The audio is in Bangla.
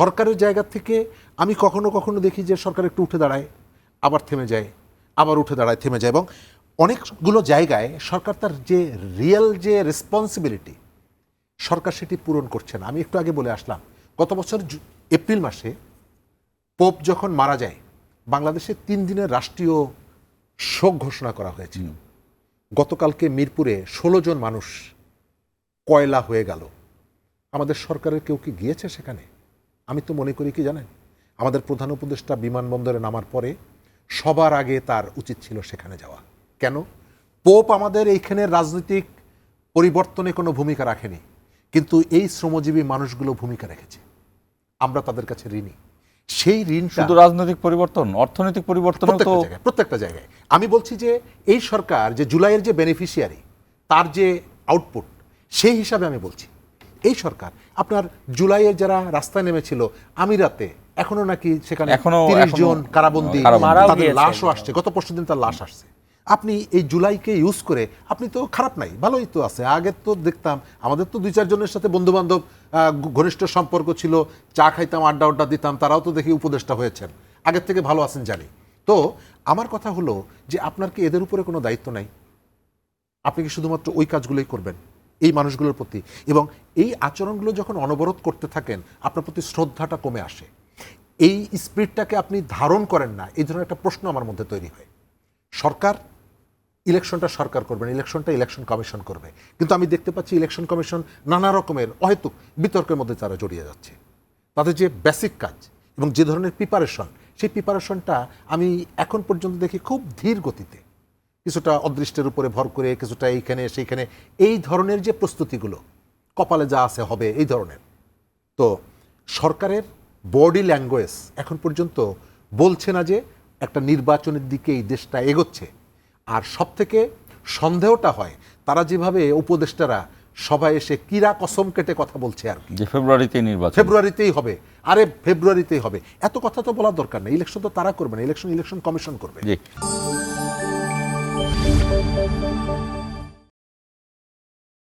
সরকারের জায়গা থেকে আমি কখনো কখনো দেখি যে সরকার একটু উঠে দাঁড়ায় আবার থেমে যায় আবার উঠে দাঁড়ায় থেমে যায় এবং অনেকগুলো জায়গায় সরকার তার যে রিয়েল যে রেসপন্সিবিলিটি সরকার সেটি পূরণ করছে না। আমি একটু আগে বলে আসলাম গত বছর এপ্রিল মাসে পোপ যখন মারা যায় বাংলাদেশে তিন দিনের রাষ্ট্রীয় শোক ঘোষণা করা হয়েছিল। গতকালকে মিরপুরে ষোলো জন মানুষ কয়লা হয়ে গেল। আমাদের সরকারের কেউ কি গিয়েছে সেখানে? আমি তো মনে করি কি জানেন? আমাদের প্রধান উপদেষ্টা বিমানবন্দরে নামার পরে সবার আগে তার উচিত ছিল সেখানে যাওয়া। কেন? পোপ আমাদের এইখানে রাজনৈতিক পরিবর্তনে কোনো ভূমিকা রাখেনি। কিন্তু এই শ্রমজীবী মানুষগুলো ভূমিকা রেখেছে। আমরা তাদের কাছে ঋণী। সেই ঋণ শুধু রাজনৈতিক পরিবর্তন অর্থনৈতিক পরিবর্তন তো প্রত্যেকটা জায়গায় আমি বলছি যে এই সরকার যে জুলাইয়ের যে বেনিফিশিয়ারি তার যে আউটপুট সেই হিসাবে আমি বলছি। এই সরকার আপনার জুলাইয়ে যারা রাস্তায় নেমেছিল আমিরাতে এখনও নাকি সেখানে এখনো- তিরিশ জন কারাবন্দী কারাবন্দী। তাদের লাশও আসছে। গত পরশু দিন তার লাশ আসছে। আপনি এই জুলাইকে ইউজ করে আপনি তো খারাপ নাই ভালোই তো আছে। আগে তো দেখতাম আমাদের তো দুই চারজনের সাথে বন্ধু বান্ধব ঘনিষ্ঠ সম্পর্ক ছিল চা খাইতাম আড্ডা আড্ডা দিতাম তারাও তো দেখি উপদেষ্টা হয়েছেন। আগের থেকে ভালো আছেন জানি। তো আমার কথা হলো যে আপনার কি এদের উপরে কোনো দায়িত্ব নাই? আপনি কি শুধুমাত্র ওই কাজগুলোই করবেন? এই মানুষগুলোর প্রতি। এবং এই আচরণগুলো যখন অনবরত করতে থাকেন, আপনার প্রতি শ্রদ্ধাটা কমে আসে। এই স্পিরিটটাকে আপনি ধারণ করেন না, এই ধরনের একটা প্রশ্ন আমার মধ্যে তৈরি হয়। সরকার, ইলেকশনটা সরকার করবেন ইলেকশনটা ইলেকশন কমিশন করবে। কিন্তু আমি দেখতে পাচ্ছি ইলেকশন কমিশন নানা রকমের অহেতুক বিতর্কের মধ্যে তারা জড়িয়ে যাচ্ছে। তাদের যে বেসিক কাজ এবং যে ধরনের প্রিপারেশন সেই প্রিপারেশনটা আমি এখন পর্যন্ত দেখি খুব ধীর গতিতে। কিছুটা অদৃষ্টের উপরে ভর করে কিছুটা এইখানে সেইখানে এই ধরনের যে প্রস্তুতিগুলো কপালে যা আছে হবে এই ধরনের। তো সরকারের বডি ল্যাঙ্গুয়েজ এখন পর্যন্ত বলছে না যে একটা নির্বাচনের দিকে এই দেশটা এগোচ্ছে। আর সব থেকে সন্দেহটা হয় তারা যেভাবে উপদেষ্টারা সবাই এসে কিরা কসম কেটে কথা বলছে আর কি। যে ফেব্রুয়ারিতে নির্বাচন। ফেব্রুয়ারিতেই হবে। আরে ফেব্রুয়ারিতেই হবে। এত কথা তো বলার দরকার নেই। ইলেকশন তো তারা করবে না। ইলেকশন ইলেকশন কমিশন করবে। জি।